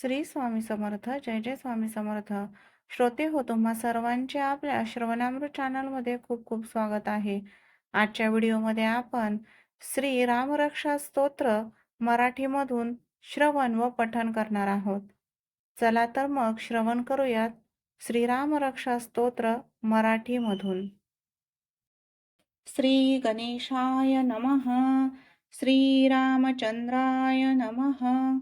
श्री स्वामी समर्थ जय जय स्वामी समर्थ. श्रोते हो तुम्हा सर्वांचे आपल्या श्रवणामृत चॅनलमध्ये खूप खूप स्वागत आहे. आजच्या व्हिडिओमध्ये आपण श्री रामरक्षा स्तोत्र मराठीमधून श्रवण व पठण करणार आहोत. चला तर मग श्रवण करूयात श्री रामरक्षा स्तोत्र मराठीमधून. श्री गणेशाय नमः श्रीरामचंद्राय नमः.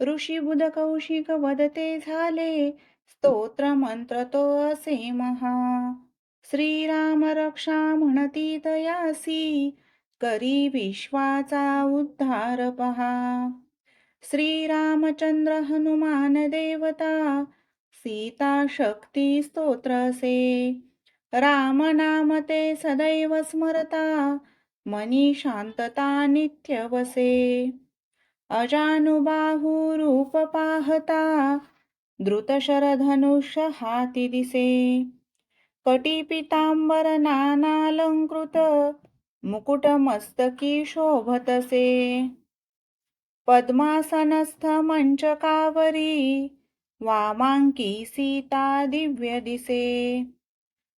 ऋषीबुध कौशिक वदते झाले स्तोत्र मंत्र तो असे महा। श्रीराम रक्षा म्हणती तयासी करी विश्वाचा उद्धार पहा। श्रीरामचंद्र हनुमान देवता सीता शक्ती स्तोत्रसे। राम नाम ते सदैव स्मरता मनी शांतता नित्य वसे अजानुबाहू रूप पाहता द्रुतशरधनुष हाती दिसे कटिपितांबर नानालंकृत मुकुट मस्तकी शोभतसे पद्मासनस्थ मंचकावरी वामांकी सीता दिव्य दिसे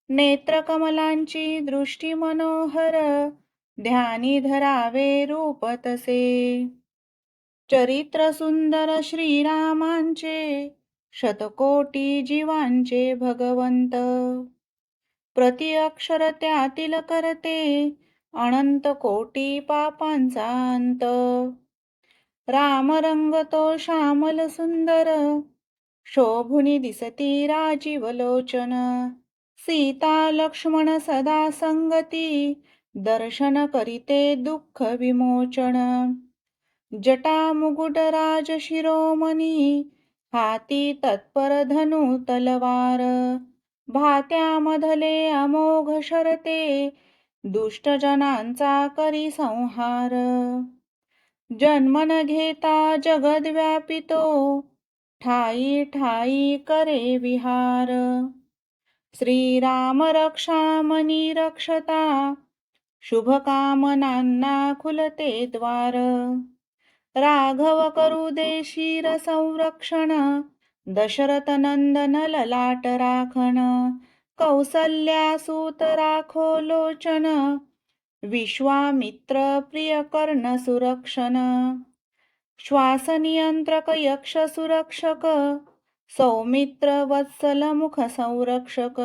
नेत्रकमलांची दृष्टी मनोहर ध्यानी धरावे रूपतसे। तसे चरित्र सुंदर श्रीरामांचे शतकोटी जीवांचे भगवंत. प्रति अक्षर त्यातील करते अनंत कोटी पापांचा अंत. राम रंग तो श्यामल सुंदर शोभुनी दिसती राजीव लोचन. सीता लक्ष्मण सदा संगती दर्शन करीते दुःख विमोचन. जटा राज शिरोमणी हाती तत्पर धनु तलवार भात्यामधले अमोघ शरते दुष्टजनांचा करी संहार. जन्मन घेता जगद व्यापितो ठाई ठाई करे विहार. श्रीराम रक्षामनी रक्षता शुभकामनांना खुलते द्वार. राघव करू दे शिर संरक्षण. दशरथ नंदन ललाट राखण. कौसल्या सूत राखो लोचन. विश्वामित्र प्रिय कर्ण सुरक्षण. श्वास नियंत्रक यक्ष सुरक्षक. सौमित्र वत्सल मुख संरक्षक.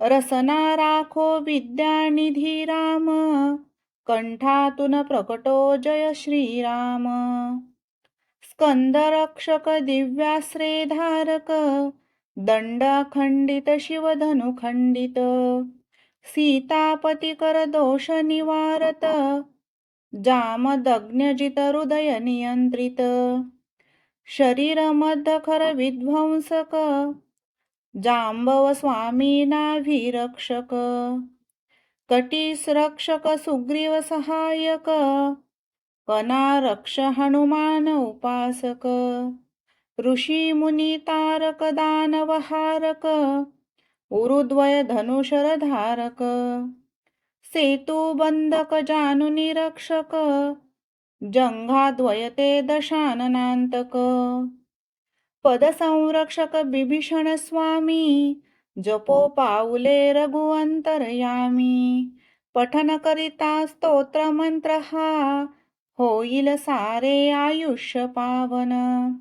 रसना राखो विद्यानिधी राम. कंठातून प्रकटो जय श्रीराम. स्कंदरक्षक दिव्याश्रे धारक दंड खंडित शिवधनु खंडित सीतापती कर दोष निवारत जामदग्नजित हृदय नियंत्रित शरीर मध्यखर विध्वंसक जांबव स्वामी नाभिरक्षक कटीस रक्षक सुग्रीव सहायक कना रक्ष हनुमान उपासक ऋषी मुनी तारक दानवहारक उरुद्वय धनुषर धारक सेतू बंधक जानुनी रक्षक जंघाद्वयते दशाननांतक पदसंरक्षक बिभीषण स्वामी जपो पाऊले रघुअंतरयामी पठन करिता स्तोत्र मंत्र हा होईल सारे आयुष्य पावन.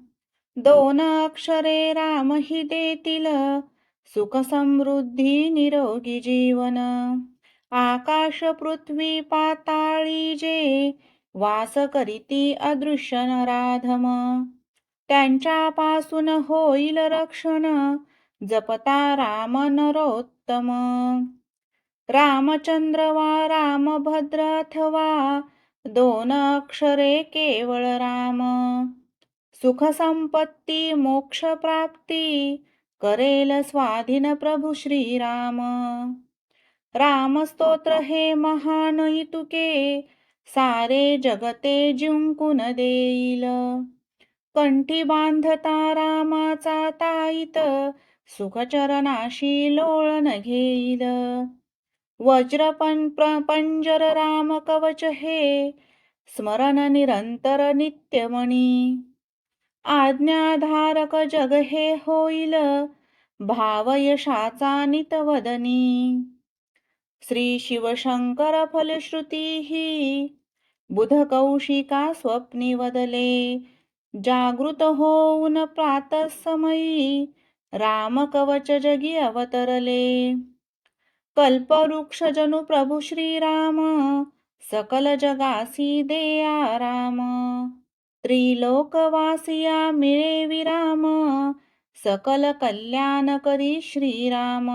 दोन अक्षरे राम हि देतील सुख समृद्धी निरोगी जीवन. आकाश पृथ्वी पाताळी जे वास करीती अदृश्य नराधम. त्यांच्यापासून होईल रक्षण जपता राम नरोत्तम रामचंद्र वा रामभद्र अथवा दोन अक्षरे केवळ राम. सुख संपत्ती मोक्ष प्राप्ती करेल स्वाधीन प्रभू श्रीराम. राम स्तोत्र हे महान तुके सारे जगते जिंकून देईल. कंठी बांधता रामाचा ताईत सुखचरणाशी लोळन घेईल. वज्र पंजर राम कवच हे स्मरण निरंतर नित्यमणी. आज्ञाधारक जग हे होईल भावयशाचा नितवदनी श्री शिवशंकर फलश्रुती ही बुध कौशिका स्वप्नी वदले जागृत होऊन प्रातसमयी राम कवच जगी अवतरले. कल्पवृक्ष जनु प्रभु श्रीराम सकल जगासी दे आराम. त्रिलोकवासिया मिळे विराम सकल कल्याण करी श्रीराम.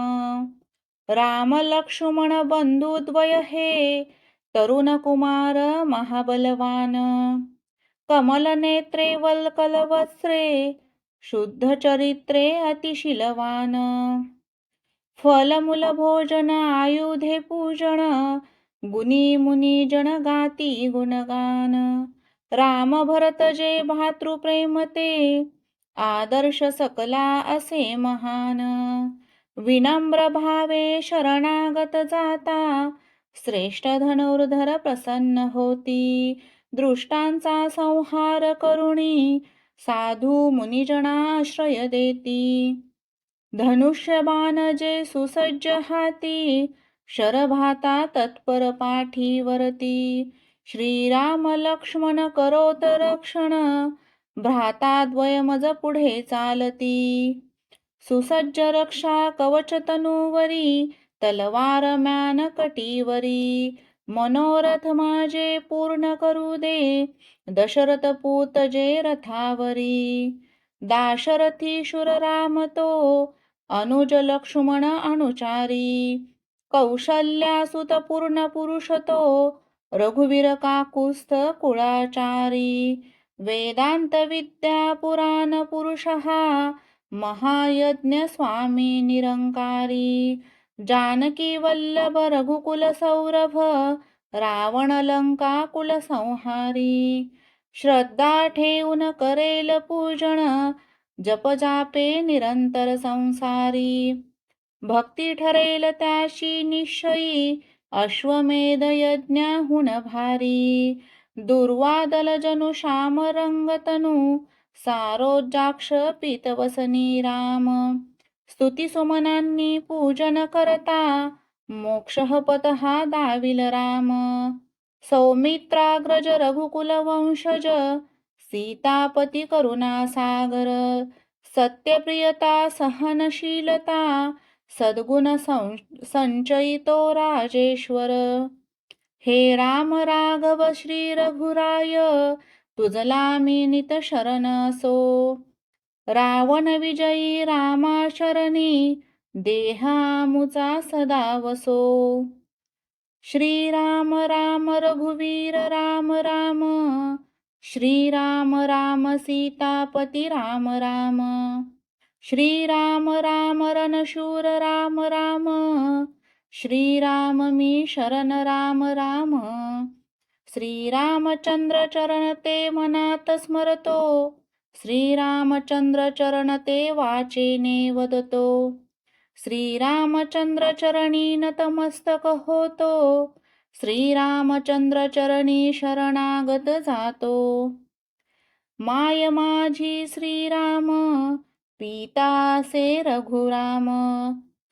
राम लक्ष्मण बंधुद्वय हे तरुण कुमार महाबलवान. कमल नेत्रे वल्कल वस्त्रे शुद्ध चरित्रे अतिशीलवान। फलमूल भोजन आयुधे पूजन गुणी मुनी जन गाती गुणगान। राम भरत जे भातृप्रेम ते आदर्श सकला असे महान। विनम्र भावे शरणागत जाता श्रेष्ठ धनुर्धर प्रसन्न होती। दृष्टांचा संहार करुणी साधू मुनिजनाश्रय देती। धनुष्यबाण जे सुसज्ज हाती शरभाता तत्पर पाठीवरती श्रीराम लक्ष्मण करोत रक्षण भ्राता मज पुढे चालती। सुसज्ज रक्षा कवच तनुवरी तलवार म्यान कटीवरी। मनोरथ माझे पूर्ण करू दे. दशरथ पूत जे रथावरी. दाशरथी शूर राम तो. अनुज लक्ष्मण अनुचारी. कौशल्यासुत पूर्ण पुरुष तो. रघुवीर काकुस्थ कुळाचारी. वेदांत विद्या पुराण पुरुष हा. महायज्ञ स्वामी निरंकारी. जानकी वल्लभ रघुकुल सौरभ रावण लंका कुल संहारी श्रद्धा ठेवून करेल पूजन जप जापे निरंतर संसारी. भक्ती ठरेल त्याशी निश्चयी अश्वमेध यज्ञाहुन भारी. दुर्वादल जनु श्याम रंगतनु सारोजाक्ष पितवसनी राम स्तुती सुमनांनी पूजन करता मोक्ष पत हा दाविल राम. सौमित्राग्रज रघुकुल वंशज सीतापती करुणा सागर. सत्यप्रियता सहनशीलता सद्गुण संचयितो राजेश्वर. हे राम राघव श्री रघुराय तुझला मी नित शरण असो. रावण विजयी रामा शरणी देहामुचा सदा वसो. श्रीराम राम रघुवीर राम राम श्रीराम राम सीतापती राम राम श्रीराम राम रणशूर राम राम श्रीराम मी शरण राम राम श्रीरामचंद्र चरण ते मनात स्मरतो. श्रीरामचंद्र चरण ते वाचेने वदतो श्रीरामचंद्र चरणी नतमस्तक होतो श्रीरामचंद्र चरणी शरणागत जातो. माय माझी श्रीराम पितासे रघुराम.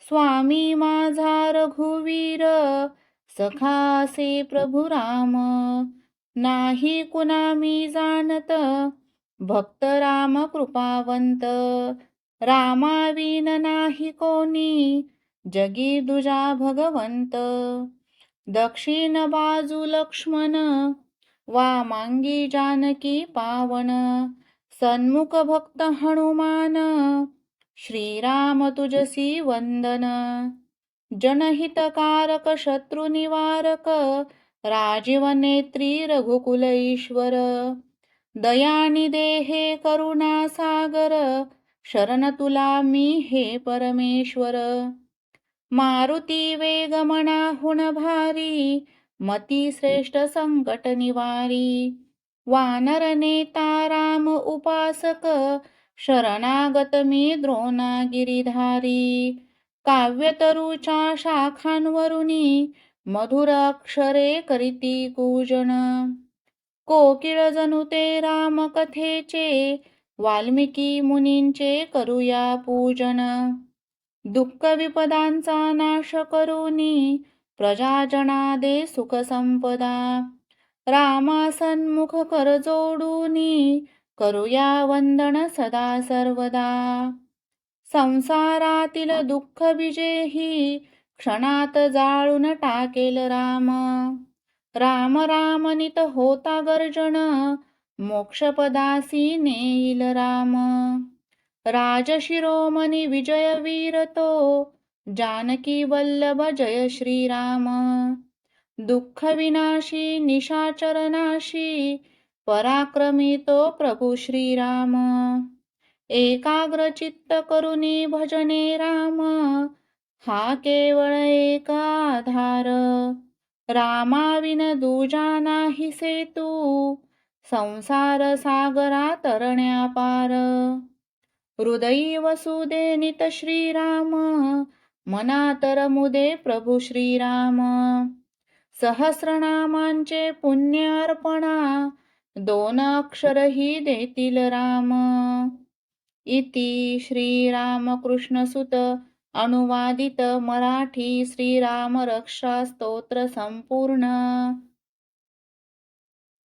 स्वामी माझा रघुवीर सखासे प्रभुराम. नाही कुणा मी जाणत भक्त राम कृपावंत रामाविन नाही कोणी जगी दुजा भगवंत. दक्षिण बाजू लक्ष्मण वामांगी जानकी पावन सन्मुख भक्त हनुमान श्रीराम तुझसी वंदन. जनहितकारक शत्रु निवारक राजीव नेत्री रघुकुल ईश्वर. दयानी देहे करुणा सागर शरण तुला मी हे परमेश्वर. मारुती वेगमनाहुन भारी मती श्रेष्ठ संकट निवारी. वानर नेता राम उपासक शरणागत मी द्रोणा गिरीधारी काव्यतरुच्या शाखांवरुनी मधुर अक्षरे करीती पूजन. कोकिळ जणू ते राम कथेचे वाल्मिकी मुनींचे करूया पूजन. दुःख विपदांचा नाश करूनी प्रजाजना दे सुख संपदा. रामासन्मुख कर जोडूनी करूया वंदन सदा सर्वदा. संसारातील दुःख विजेही क्षणात जाळून टाकेल राम. राम राम नित होता गर्जन मोक्षपदासी नेईल राम. राजशिरोमणी विजय वीर तो जानकी वल्लभ जय श्रीराम. दुःख विनाशी निशाचरनाशी पराक्रमी तो प्रभू श्रीराम. एकाग्रचित्त करुणी भजने राम हा केवळ एक आधार. रामाविन दुजा नाही सेतू संसार सागरा तरण्या पार हृदयी वसुदे नित श्रीराम मनातर मुदे प्रभू श्रीराम। सहस्रनामांचे पुण्य अर्पणा दोन अक्षरही देतील राम। इति श्रीरामकृष्णसुत अनुवादित मराठी श्रीराम रक्षा स्तोत्र संपूर्ण.